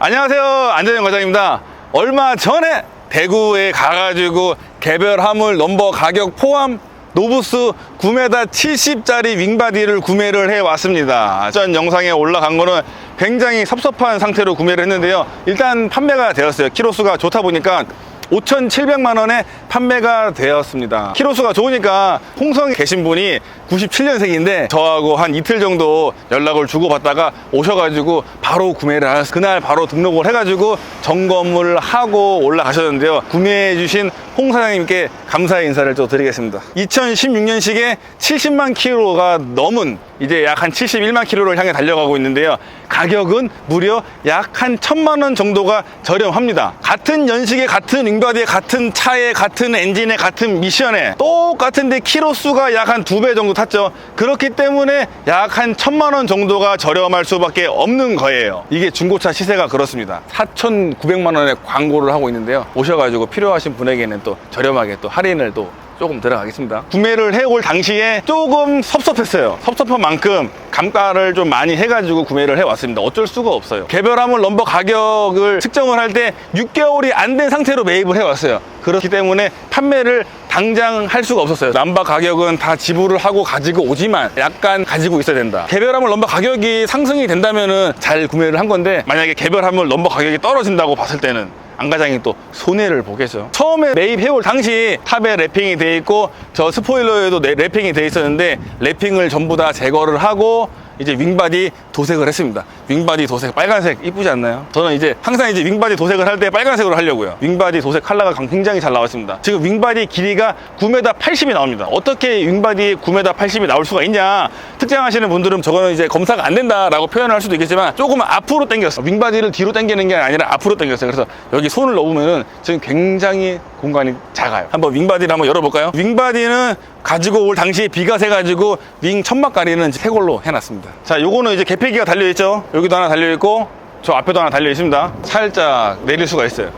안녕하세요. 안재영 과장입니다. 얼마 전에 대구에 가가지고 개별 화물 넘버 가격 포함 노부스 9m 70짜리 윙바디를 구매를 해 왔습니다. 전 영상에 올라간 거는 굉장히 섭섭한 상태로 구매를 했는데요. 일단 판매가 되었어요. 키로수가 좋다 보니까 5,700만 원에 판매가 되었습니다. 키로수가 좋으니까 홍성에 계신 분이 97년생인데 저하고 한 이틀 정도 연락을 주고받다가 오셔가지고 바로 구매를 하셨어요. 그날 바로 등록을 해가지고 점검을 하고 올라가셨는데요. 구매해주신 홍 사장님께 감사의 인사를 또 드리겠습니다. 2016년식에 70만 킬로가 넘은 이제 약 한 71만 킬로를 향해 달려가고 있는데요. 가격은 무려 약 한 천만 원 정도가 저렴합니다. 같은 연식에 같은 윙바디에 같은 차에 같은 엔진에 같은 미션에 똑같은데 키로수가 약 한 두 배 정도 탔죠. 그렇기 때문에 약 한 천만 원 정도가 저렴할 수밖에 없는 거예요. 이게 중고차 시세가 그렇습니다. 4,900만 원에 광고를 하고 있는데요. 오셔가지고 필요하신 분에게는 또 저렴하게 또 할인을 또 조금 들어가겠습니다. 구매를 해올 당시에 조금 섭섭했어요. 섭섭한 만큼 감가를 좀 많이 해가지고 구매를 해왔습니다. 어쩔 수가 없어요. 개별 화물 넘버 가격을 측정을 할 때 6개월이 안 된 상태로 매입을 해왔어요. 그렇기 때문에 판매를 당장 할 수가 없었어요. 남바 가격은 다 지불을 하고 가지고 오지만 약간 가지고 있어야 된다. 개별 화물 넘버 가격이 상승이 된다면 은 잘 구매를 한 건데 만약에 개별 화물 넘버 가격이 떨어진다고 봤을 때는 안과장이 또 손해를 보겠죠. 처음에 매입해올 당시 탑에 랩핑이 돼 있고 저 스포일러에도 내- 랩핑이 돼 있었는데 랩핑을 전부 다 제거를 하고 이제 윙바디 도색을 했습니다. 윙바디 도색 빨간색 이쁘지 않나요? 저는 이제 항상 이제 윙바디 도색을 할 때 빨간색으로 하려고요. 윙바디 도색 컬러가 굉장히 잘 나왔습니다. 지금 윙바디 길이가 9m 80이 나옵니다. 어떻게 윙바디 9m 80이 나올 수가 있냐? 특정하시는 분들은 저거는 이제 검사가 안 된다라고 표현을 할 수도 있겠지만 조금 앞으로 당겼어. 윙바디를 뒤로 당기는 게 아니라 앞으로 당겼어요. 그래서 여기 손을 넣으면은 지금 굉장히 공간이 작아요. 한번 윙바디를 한번 열어볼까요? 윙바디는 가지고 올 당시에 비가 새가지고 윙 천막가리는 새 걸로 해놨습니다. 자, 요거는 이제 개폐기가 달려있죠? 여기도 하나 달려있고 저 앞에도 하나 달려있습니다. 살짝 내릴 수가 있어요.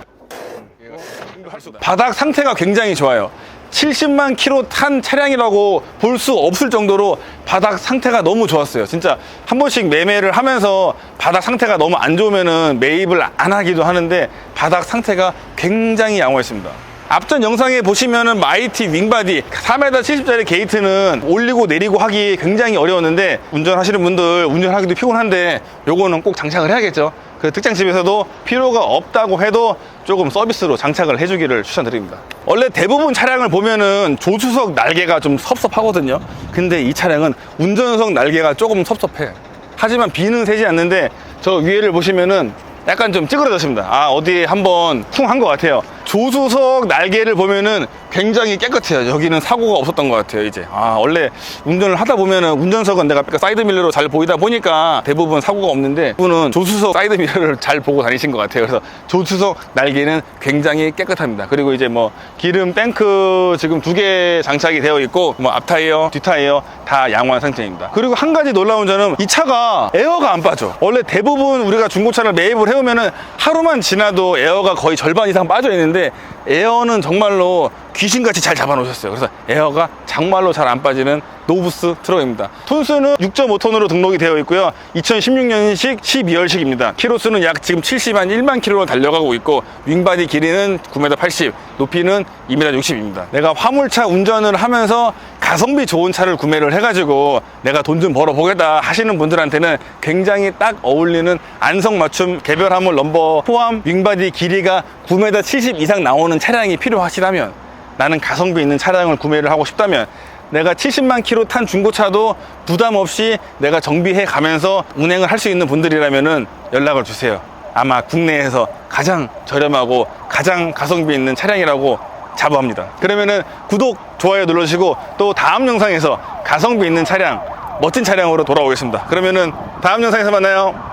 바닥 상태가 굉장히 좋아요. 70만 킬로 탄 차량이라고 볼 수 없을 정도로 바닥 상태가 너무 좋았어요. 진짜 한 번씩 매매를 하면서 바닥 상태가 너무 안 좋으면은 매입을 안 하기도 하는데 바닥 상태가 굉장히 양호했습니다. 앞전 영상에 보시면은 마이티 윙바디 4m 70짜리 게이트는 올리고 내리고 하기 굉장히 어려웠는데 운전하시는 분들 운전하기도 피곤한데 요거는 꼭 장착을 해야겠죠. 그 특장집에서도 필요가 없다고 해도 조금 서비스로 장착을 해주기를 추천드립니다. 원래 대부분 차량을 보면은 조수석 날개가 좀 섭섭하거든요. 근데 이 차량은 운전석 날개가 조금 섭섭해. 하지만 비는 새지 않는데 저 위에를 보시면은 약간 좀 찌그러졌습니다. 아, 어디에 한번 쿵 한 것 같아요. 조수석 날개를 보면은 굉장히 깨끗해요. 여기는 사고가 없었던 것 같아요, 이제. 아, 원래 운전을 하다 보면은 운전석은 내가 사이드 밀러로 잘 보이다 보니까 대부분 사고가 없는데 이분은 조수석 사이드 밀러를 잘 보고 다니신 것 같아요. 그래서 조수석 날개는 굉장히 깨끗합니다. 그리고 이제 뭐 기름 탱크 지금 두 개 장착이 되어 있고 뭐 앞타이어, 뒷타이어 다 양호한 상태입니다. 그리고 한 가지 놀라운 점은 이 차가 에어가 안 빠져. 원래 대부분 우리가 중고차를 매입을 해오면은 하루만 지나도 에어가 거의 절반 이상 빠져 있는데 で 에어는 정말로 귀신같이 잘 잡아 놓으셨어요. 그래서 에어가 정말로 잘 안 빠지는 노부스 트럭입니다. 톤수는 6.5톤으로 등록이 되어 있고요. 2016년식 12월식입니다. 키로수는 약 지금 70만 1만 킬로로 달려가고 있고 윙바디 길이는 9m 80, 높이는 2m 60입니다. 내가 화물차 운전을 하면서 가성비 좋은 차를 구매를 해가지고 내가 돈 좀 벌어보겠다 하시는 분들한테는 굉장히 딱 어울리는 안성맞춤 개별 화물 넘버 포함 윙바디 길이가 9m 70 이상 나오는 차량이 필요하시다면 나는 가성비 있는 차량을 구매를 하고 싶다면 내가 70만 킬로 탄 중고차도 부담 없이 내가 정비해 가면서 운행을 할 수 있는 분들이라면은 연락을 주세요. 아마 국내에서 가장 저렴하고 가장 가성비 있는 차량이라고 자부합니다. 그러면은 구독, 좋아요 눌러주시고 또 다음 영상에서 가성비 있는 차량, 멋진 차량으로 돌아오겠습니다. 그러면은 다음 영상에서 만나요.